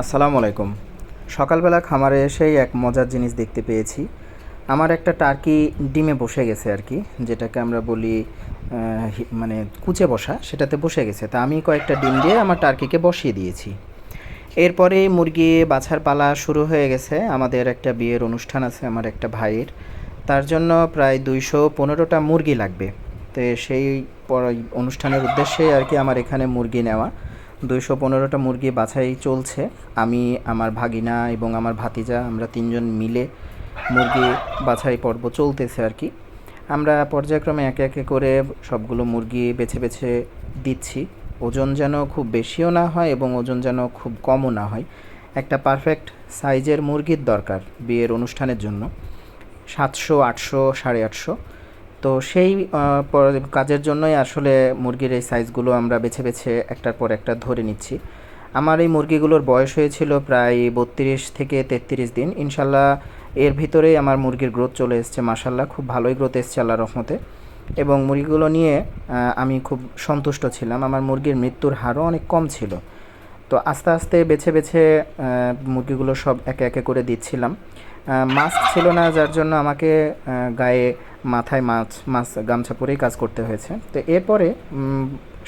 আসসালামু আলাইকুম। সকালবেলা খামারে এসেই এক মজার জিনিস দেখতে পেয়েছি। আমার একটা টার্কি ডিমে বসে গেছে আর কি, যেটাকে আমরা বলি মানে কুচে বসা, সেটাতে বসে গেছে। তা আমি কয়েকটা ডিম দিয়ে আমার টার্কিকে বসিয়ে দিয়েছি। এরপরে মুরগি বাছার পালা শুরু হয়ে গেছে। আমাদের একটা বিয়ের অনুষ্ঠান আছে আমার একটা ভাইয়ের। তার জন্য প্রায় দুইশো পনেরোটা মুরগি লাগবে। তো সেই অনুষ্ঠানের উদ্দেশ্যে আর কি আমার এখানে মুরগি নেওয়া। দুইশো পনেরোটা মুরগি বাছাই চলছে। আমি, আমার ভাগিনা এবং আমার ভাতিজা, আমরা তিনজন মিলে মুরগি বাছাই পর্ব চলতেছে আর কি। আমরা পর্যায়ক্রমে একে একে করে সবগুলো মুরগি বেছে বেছে দিচ্ছি। ওজন যেন খুব বেশিও না হয় এবং ওজন যেন খুব কমও না হয়। একটা পারফেক্ট সাইজের মুরগির দরকার বিয়ের অনুষ্ঠানের জন্য। সাতশো, আটশো, সাড়ে আটশো। তো সেই কাজের জন্যই আসলে মুরগির এই সাইজগুলো আমরা বেছে বেছে একটার পর একটা ধরে নিচ্ছি। আমার এই মুরগিগুলোর বয়স হয়েছিল প্রায় বত্রিশ থেকে তেত্রিশ দিন। ইনশাল্লাহ এর ভিতরেই আমার মুরগির গ্রোথ চলে এসছে মাসাল্লাহ খুব ভালোই গ্রোথ এসছে আল্লাহ রহমতে। এবং মুরগিগুলো নিয়ে আমি খুব সন্তুষ্ট ছিলাম। আমার মুরগির মৃত্যুর হারও অনেক কম ছিল। তো আস্তে আস্তে বেছে বেছে মুরগিগুলো সব একে একে করে দিচ্ছিলাম। মাস্ক ছিল না, যার জন্য আমাকে গায়ে মাথায় মাছ মাছ গামছা পরেই কাজ করতে হয়েছে। তো এরপরে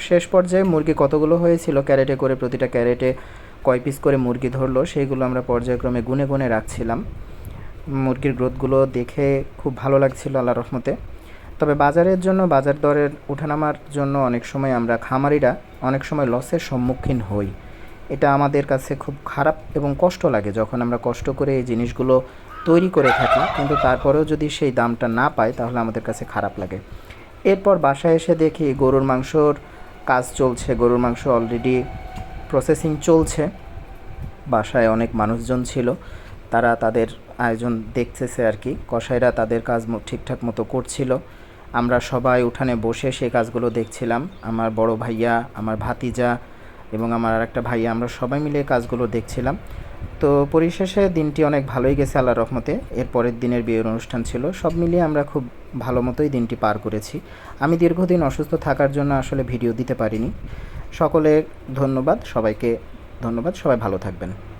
শেষ পর্যায়ে মুরগি কতগুলো হয়েছিল, ক্যারেটে করে প্রতিটা ক্যারেটে কয় পিস করে মুরগি ধরলো, সেইগুলো আমরা পর্যায়ক্রমে গুনে গুনে রাখছিলাম। মুরগির গ্রোথগুলো দেখে খুব ভালো লাগছিল আল্লাহ রহমতে। তবে বাজারের জন্য, বাজার দরের ওঠানামার জন্য অনেক সময় আমরা খামারিরা অনেক সময় লসের সম্মুখীন হই। এটা আমাদের কাছে খুব খারাপ এবং কষ্ট লাগে যখন আমরা কষ্ট করে এই জিনিসগুলো তৈরি করে থাকি, কিন্তু তারপরেও যদি সেই দামটা না পাই, তাহলে আমাদের কাছে খারাপ লাগে। এরপর বাসায় এসে দেখি গরুর মাংসর কাজ চলছে, গরুর মাংস অলরেডি প্রসেসিং চলছে। বাসায় অনেক মানুষজন ছিল, তারা তাদের আয়োজন দেখতেছে আর কি। কসাইরা তাদের কাজ ঠিকঠাক মতো করছিল। আমরা সবাই উঠানে বসে সেই কাজগুলো দেখছিলাম। আমার বড় ভাইয়া, আমার ভাতিজা এবং আমার আর একটা ভাই আমরা সবাই মিলে কাজগুলো দেখছিলাম। তো পরিশেষে দিনটি অনেক ভালোই গেছে আল্লাহ রহমতে। এর পরের দিনের বিয়ের অনুষ্ঠান ছিল। সব মিলিয়ে আমরা খুব ভালো মতোই দিনটি পার করেছি। আমি দীর্ঘদিন অসুস্থ থাকার জন্য আসলে ভিডিও দিতে পারিনি। সকলে ধন্যবাদ। সবাইকে ধন্যবাদ। সবাই ভালো থাকবেন।